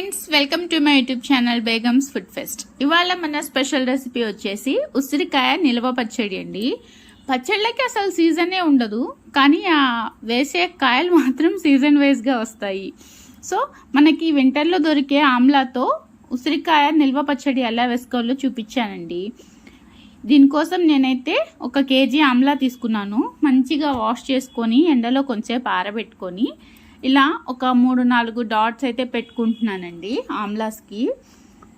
Friends welcome to my YouTube channel Begum's food fest ఇవాళ మన special recipe వచ్చేసి ఉసిరికాయ నిల్వ పచ్చడి అండి. పచ్చళ్ళకి అసలు సీజనే ఉండదు కానీ ఆ వేసే కాయలు మాత్రం సీజన్ వైజ్గా వస్తాయి. సో మనకి వింటర్లో దొరికే ఆమ్లాతో ఉసిరికాయ నిల్వ పచ్చడి ఎలా వేసుకోవాలో చూపించానండి. దీనికోసం నేనైతే ఒక కేజీ ఆమ్లా తీసుకున్నాను. మంచిగా వాష్ చేసుకొని ఎండలో కొంచెంసేపు ఆరబెట్టుకొని ఇలా ఒక మూడు నాలుగు డాట్స్ అయితే పెట్టుకుంటున్నానండి ఆమ్లాస్కి.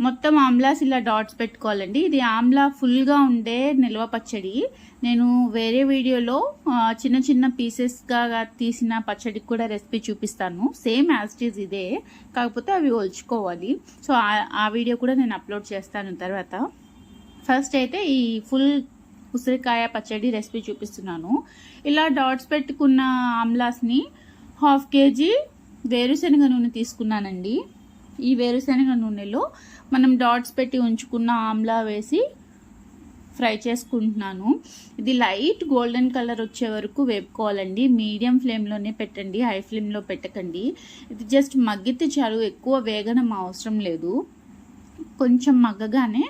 మొత్తం ఆమ్లాస్ ఇలా డాట్స్ పెట్టుకోవాలండి. ఇది ఆమ్లా ఫుల్గా ఉండే నిల్వ పచ్చడి. నేను వేరే వీడియోలో చిన్న చిన్న పీసెస్గా తీసిన పచ్చడికి కూడా రెసిపీ చూపిస్తాను. సేమ్ యాజ్ ఇట్ ఈజ్ ఇదే. కాకపోతే అవి ఒల్చుకోవాలి. సో ఆ వీడియో కూడా నేను అప్లోడ్ చేస్తాను తర్వాత. ఫస్ట్ అయితే ఈ ఫుల్ ఉసిరికాయ పచ్చడి రెసిపీ చూపిస్తున్నాను. ఇలా డాట్స్ పెట్టుకున్న ఆమ్లాస్ని హాఫ్ కేజీ వేరుశనగ నూనె తీసుకున్నానండి. ఈ వేరుశనగ నూనెలో మనం డాట్స్ పెట్టి ఉంచుకున్న ఆమ్లా వేసి ఫ్రై చేసుకుంటున్నాను. ఇది లైట్ గోల్డెన్ కలర్ వచ్చే వరకు వేపుకోవాలండి. మీడియం ఫ్లేమ్లోనే పెట్టండి హై ఫ్లేమ్లో పెట్టకండి. ఇది జస్ట్ మగ్గితే చాలు ఎక్కువ వేగనం అవసరం లేదు. కొంచెం మగ్గగానే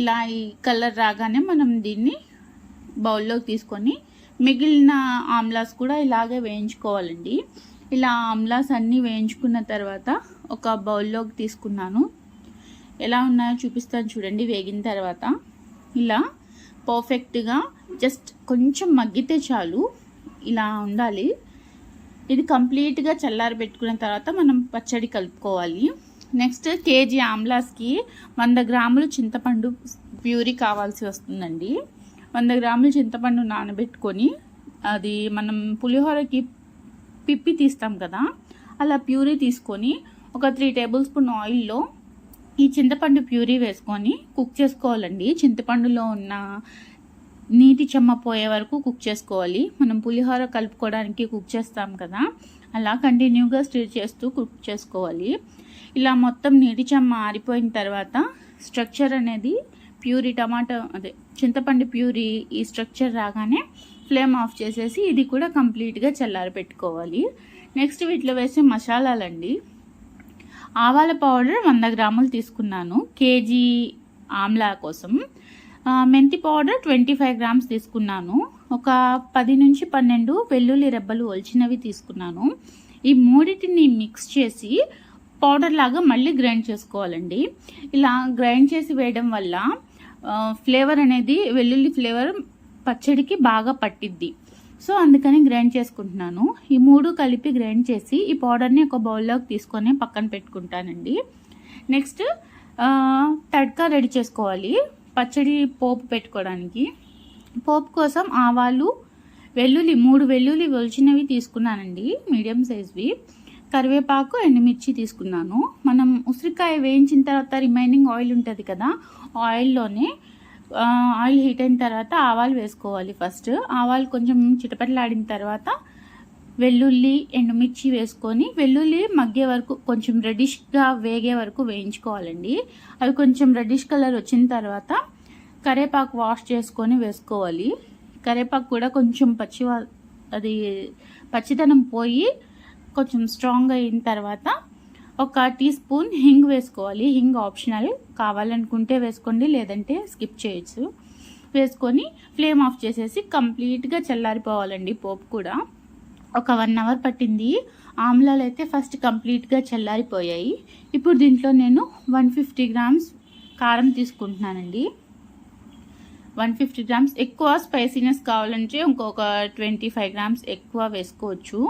ఇలా ఈ కలర్ రాగానే మనం దీన్ని బౌల్లోకి తీసుకొని మిగిలిన ఆమ్లాస్ కూడా ఇలాగే వేయించుకోవాలండి. ఇలా ఆమ్లాస్ అన్నీ వేయించుకున్న తర్వాత ఒక బౌల్లోకి తీసుకున్నాను. ఎలా ఉన్నాయో చూపిస్తాను చూడండి వేగిన తర్వాత. ఇలా పర్ఫెక్ట్గా జస్ట్ కొంచెం మగ్గితే చాలు. ఇలా ఉండాలి. ఇది కంప్లీట్గా చల్లారి పెట్టుకున్న తర్వాత మనం పచ్చడి కలుపుకోవాలి. నెక్స్ట్ కేజీ ఆమ్లాస్కి వంద గ్రాములు చింతపండు ప్యూరీ కావాల్సి వస్తుందండి. వంద గ్రాములు చింతపండు నానబెట్టుకొని అది మనం పులిహోరకి పిప్పి తీస్తాం కదా అలా ప్యూరీ తీసుకొని ఒక త్రీ టేబుల్ స్పూన్ ఆయిల్లో ఈ చింతపండు ప్యూరీ వేసుకొని కుక్ చేసుకోవాలండి. చింతపండులో ఉన్న నీటి చెమ్మ పోయే వరకు కుక్ చేసుకోవాలి. మనం పులిహోర కలుపుకోవడానికి కుక్ చేస్తాం కదా అలా కంటిన్యూగా స్టిర్ చేస్తూ కుక్ చేసుకోవాలి. ఇలా మొత్తం నీటి చెమ్మ ఆరిపోయిన తర్వాత స్ట్రక్చర్ అనేది ప్యూరీ టమాటో అదే చింతపండు ప్యూరీ ఈ స్ట్రక్చర్ రాగానే ఫ్లేమ్ ఆఫ్ చేసేసి ఇది కూడా కంప్లీట్గా చల్లారి పెట్టుకోవాలి. నెక్స్ట్ వీటిలో వేసే మసాలాలండి. ఆవాల పౌడర్ వంద గ్రాములు తీసుకున్నాను. కేజీ ఆమ్లా కోసం. మెంతి పౌడర్ ట్వంటీ ఫైవ్ గ్రామ్స్ తీసుకున్నాను. ఒక పది నుంచి పన్నెండు వెల్లుల్లి రెబ్బలు ఒలిచినవి తీసుకున్నాను. ఈ మూడింటిని మిక్స్ చేసి పౌడర్ లాగా మళ్ళీ గ్రైండ్ చేసుకోవాలండి. ఇలా గ్రైండ్ చేసి వేయడం వల్ల ఫ్లేవర్ అనేది వెల్లుల్లి ఫ్లేవర్ పచ్చడికి బాగా పట్టిద్ది. సో అందుకని గ్రైండ్ చేసుకుంటున్నాను. ఈ మూడు కలిపి గ్రైండ్ చేసి ఈ పౌడర్ని ఒక బౌల్లోకి తీసుకొని పక్కన పెట్టుకుంటానండి. నెక్స్ట్ తడ్కా రెడీ చేసుకోవాలి. పచ్చడి పోపు పెట్టుకోవడానికి. పోపు కోసం ఆవాలు వెల్లుల్లి మూడు వెల్లుల్లి ఒలిచినవి తీసుకున్నానండి మీడియం సైజ్వి. కరివేపాకు ఎండుమిర్చి తీసుకున్నాను. మనం ఉసిరికాయ వేయించిన తర్వాత రిమైనింగ్ ఆయిల్ ఉంటుంది కదా ఆయిల్లోనే ఆయిల్ హీట్ అయిన తర్వాత ఆవాలు వేసుకోవాలి ఫస్ట్. ఆవాలు కొంచెం చిటపటలాడిన తర్వాత వెల్లుల్లి ఎండుమిర్చి వేసుకొని వెల్లుల్లి మగ్గే వరకు కొంచెం రెడిష్గా వేగే వరకు వేయించుకోవాలండి. అవి కొంచెం రెడిష్ కలర్ వచ్చిన తర్వాత కరేపాకు వాష్ చేసుకొని వేసుకోవాలి. కరేపాకు కూడా కొంచెం పచ్చి అది పచ్చిదనం పోయి కొంచెం స్ట్రాంగ్ అయిన తర్వాత ఒక టీ స్పూన్ హింగ్ వేసుకోవాలి. హింగ్ ఆప్షనల్ కావాలనుకుంటే వేసుకోండి లేదంటే స్కిప్ చేయొచ్చు. వేసుకొని ఫ్లేమ్ ఆఫ్ చేసేసి కంప్లీట్గా చల్లారిపోవాలండి పోపు కూడా. ఒక వన్ అవర్ పట్టింది. ఆమ్లాలు అయితే ఫస్ట్ కంప్లీట్గా చల్లారిపోయాయి. ఇప్పుడు దీంట్లో నేను వన్ ఫిఫ్టీ గ్రామ్స్ కారం తీసుకుంటున్నానండి. వన్ ఫిఫ్టీ గ్రామ్స్ ఎక్కువ స్పైసీనెస్ కావాలంటే ఇంకొక ట్వంటీ ఫైవ్ గ్రామ్స్ ఎక్కువ వేసుకోవచ్చు.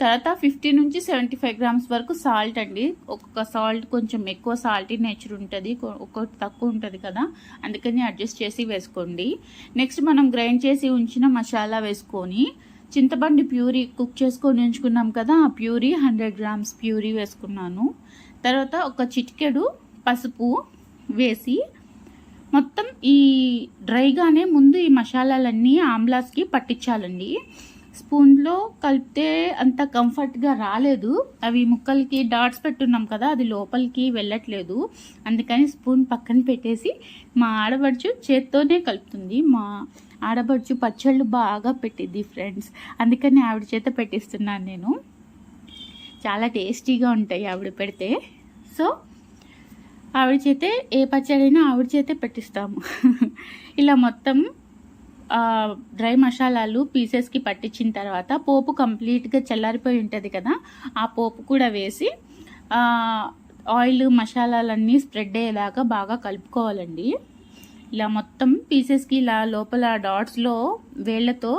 తర్వాత ఫిఫ్టీ నుంచి సెవెంటీ ఫైవ్ గ్రామ్స్ వరకు సాల్ట్ అండి. ఒక్కొక్క సాల్ట్ కొంచెం ఎక్కువ సాల్టీ నేచర్ ఉంటుంది ఒక్కొక్కటి తక్కువ ఉంటుంది కదా. అందుకని అడ్జస్ట్ చేసి వేసుకోండి. నెక్స్ట్ మనం గ్రైండ్ చేసి ఉంచిన మసాలా వేసుకొని చింతపండు ప్యూరీ కుక్ చేసుకొని ఉంచుకున్నాం కదా ఆ ప్యూరీ హండ్రెడ్ గ్రామ్స్ ప్యూరీ వేసుకున్నాను. తర్వాత ఒక చిటికెడు పసుపు వేసి మొత్తం ఈ డ్రైగానే ముందు ఈ మసాలాలన్నీ ఆమ్లాస్కి పట్టించాలండి. స్పూన్లో కలిపితే అంత కంఫర్ట్గా రాలేదు. అవి ముక్కలకి డాట్స్ పెట్టున్నాం కదా అది లోపలికి వెళ్ళట్లేదు. అందుకని స్పూన్ పక్కన పెట్టేసి మా ఆడబడుచు చేత్తోనే కలుపుతుంది. మా ఆడబడుచు పచ్చళ్ళు బాగా పెట్టిద్ది ఫ్రెండ్స్. అందుకని ఆవిడ చేత పెట్టిస్తున్నాను నేను. చాలా టేస్టీగా ఉంటాయి ఆవిడ పెడితే. సో ఆవిడ చేతే ఏ పచ్చడైనా ఆవిడ చేతే పెట్టిస్తాము. ఇలా మొత్తం డ్రై మసాలాలు పీసెస్కి పట్టించిన తర్వాత పోపు కంప్లీట్గా చల్లారిపోయి ఉంటుంది కదా ఆ పోపు కూడా వేసి ఆయిల్ మసాలాలన్నీ స్ప్రెడ్ అయ్యేలాగా బాగా కలుపుకోవాలండి. ఇలా మొత్తం పీసెస్కి ఇలా లోపల డాట్స్లో వేళ్ళతో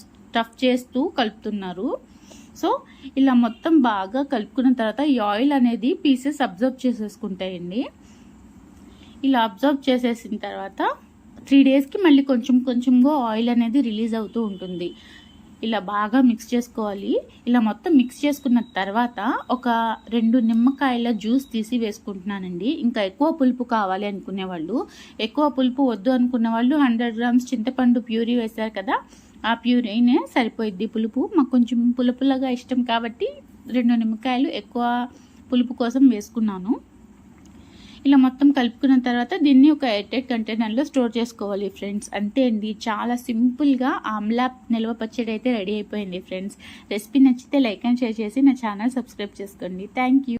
స్టఫ్ చేస్తూ కలుపుతున్నారు. సో ఇలా మొత్తం బాగా కలుపుకున్న తర్వాత ఈ ఆయిల్ అనేది పీసెస్ అబ్జర్వ్ చేసేసుకుంటాయండి. ఇలా అబ్జర్వ్ చేసేసిన తర్వాత త్రీ డేస్కి మళ్ళీ కొంచెం కొంచెంగా ఆయిల్ అనేది రిలీజ్ అవుతూ ఉంటుంది. ఇలా బాగా మిక్స్ చేసుకోవాలి. ఇలా మొత్తం మిక్స్ చేసుకున్న తర్వాత ఒక రెండు నిమ్మకాయల జ్యూస్ తీసి వేసుకుంటున్నానండి. ఇంకా ఎక్కువ పులుపు కావాలి అనుకునే వాళ్ళు. ఎక్కువ పులుపు వద్దు అనుకున్న వాళ్ళు హండ్రెడ్ గ్రామ్స్ చింతపండు ప్యూరీ వేశారు కదా ఆ ప్యూరీనే సరిపోయిద్ది పులుపు. మాకు కొంచెం పులుపులగా ఇష్టం కాబట్టి రెండు నిమ్మకాయలు ఎక్కువ పులుపు కోసం వేసుకున్నాను. ఇలా మొత్తం కలుపుకున్న తర్వాత దీన్ని ఒక ఎయిర్టైట్ కంటైనర్లో స్టోర్ చేసుకోవాలి ఫ్రెండ్స్. అంతే అండి. చాలా సింపుల్గా ఆమ్లా నిల్వ పచ్చడి అయితే రెడీ అయిపోయింది ఫ్రెండ్స్. రెసిపీ నచ్చితే లైక్ అండ్ షేర్ చేసి నా ఛానల్ సబ్స్క్రైబ్ చేసుకోండి. Thank you.